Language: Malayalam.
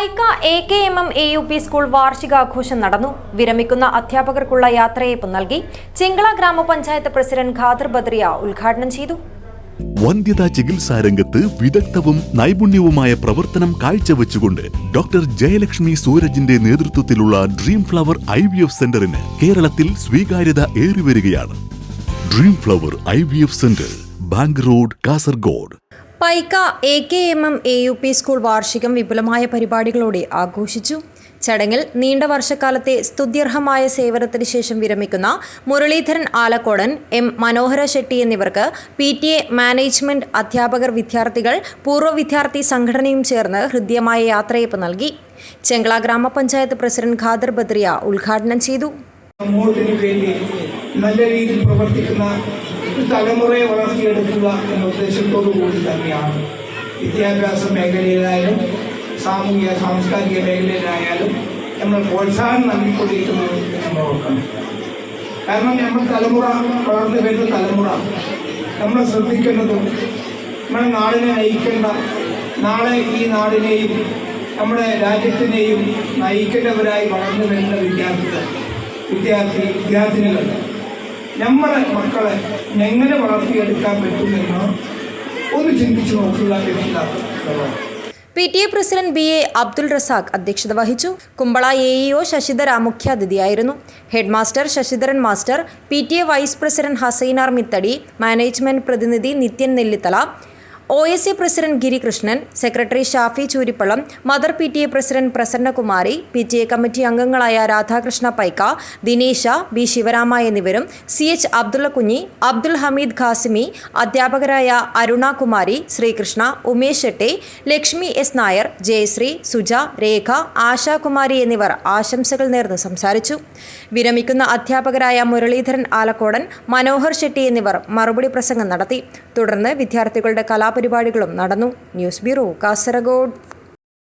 Paika A K M M A U P school വാർഷികാഘോഷം നടന്നു. വിരമിക്കുന്ന അധ്യാപകർക്കുള്ള യാത്രയയപ്പ് നൽകി. ചിങ്കള ഗ്രാമപഞ്ചായത്ത് പ്രസിഡന്റ് ഖാദർ ബദ്രിയ ഉദ്ഘാടനം ചെയ്തു. വന്ധ്യതാ ചികിത്സാ രംഗത്ത് വിദഗ്ധവും നൈപുണ്യവുമായ പ്രവർത്തനം കാഴ്ചവെച്ചുകൊണ്ട് ഡോക്ടർ ജയലക്ഷ്മി സൂരജിന്റെ നേതൃത്വത്തിലുള്ള dream flower I V F സെന്ററിന് കേരളത്തിൽ സ്വീകാര്യത ഏറിവരികയാണ്. Dream flower I V F centre bank road Kasaragod. Paika A K M M A U P school വാർഷികം വിപുലമായ പരിപാടികളോടെ ആഘോഷിച്ചു. ചടങ്ങിൽ നീണ്ട വർഷക്കാലത്തെ സ്തുത്യർഹമായ സേവനത്തിന് ശേഷം വിരമിക്കുന്ന മുരളീധരൻ ആലക്കോടൻ എം മനോഹര ഷെട്ടി എന്നിവർക്ക് പി ടി എ മാനേജ്മെന്റ് അധ്യാപകർ വിദ്യാർത്ഥികൾ പൂർവ വിദ്യാർത്ഥി സംഘടനയും ചേർന്ന് ഹൃദ്യമായ യാത്രയപ്പ് നൽകി. ചെങ്കള ഗ്രാമപഞ്ചായത്ത് പ്രസിഡന്റ് ഖാദർ ബദ്രിയ ഉദ്ഘാടനം ചെയ്തു. നല്ല രീതിയിൽ പ്രവർത്തിക്കുന്ന ഒരു തലമുറയെ വളർത്തിയെടുക്കുക എന്ന ഉദ്ദേശത്തോടു കൂടി തന്നെയാണ്. വിദ്യാഭ്യാസ മേഖലയിലായാലും സാമൂഹിക സാംസ്കാരിക മേഖലയിലായാലും നമ്മൾ പ്രോത്സാഹനം നൽകിക്കൊണ്ടിരിക്കുന്നത് എന്ന് നമ്മൾ ഓർക്കണം. കാരണം നമ്മൾ തലമുറ വളർന്നു വരുന്ന തലമുറ നമ്മൾ ശ്രദ്ധിക്കേണ്ടതും നമ്മുടെ നാടിനെ നയിക്കേണ്ട നാളെ ഈ നാടിനെയും നമ്മുടെ രാജ്യത്തിനെയും നയിക്കേണ്ടവരായി വളർന്നു വരുന്ന വിദ്യാർത്ഥികൾ വിദ്യാർത്ഥി വിദ്യാർത്ഥിനികൾ നമ്മുടെ മക്കളെ എങ്ങനെ വളർത്തിയെടുക്കാൻ പറ്റുമെന്ന് ഒന്ന് ചിന്തിച്ചു നോക്കുക P T A president B A Abdul Razak അധ്യക്ഷത വഹിച്ചു. Kumbla A E O Sasidhara മുഖ്യാതിഥിയായിരുന്നു. Head master Sasidharan master P T A vice president Hasainar Mithadi management പ്രതിനിധി Nithyan Nellithala O S C president Girikrishnan secretary Shafi Chooripallam mother P T A president Prasannakumari P T A committee അംഗങ്ങളായ രാധാകൃഷ്ണ പൈക്ക ദിനേശ ബി ശിവരാമ എന്നിവരും സി എച്ച് അബ്ദുള്ള കുഞ്ഞി അബ്ദുൽ ഹമീദ് ഖാസിമി അധ്യാപകരായ അരുണ കുമാരി ശ്രീകൃഷ്ണ ഉമേഷ് ഷെട്ടെ ലക്ഷ്മി എസ് നായർ ജയശ്രീ സുജ രേഖ ആശാകുമാരി എന്നിവർ ആശംസകൾ നേർന്ന് സംസാരിച്ചു. വിരമിക്കുന്ന അധ്യാപകരായ മുരളീധരൻ ആലക്കോടൻ മനോഹർ ഷെട്ടി എന്നിവർ മറുപടി പ്രസംഗം നടത്തി. തുടർന്ന് വിദ്യാർത്ഥികളുടെ കലാപരിപാടികളും നടന്നു. News bureau Kasaragod.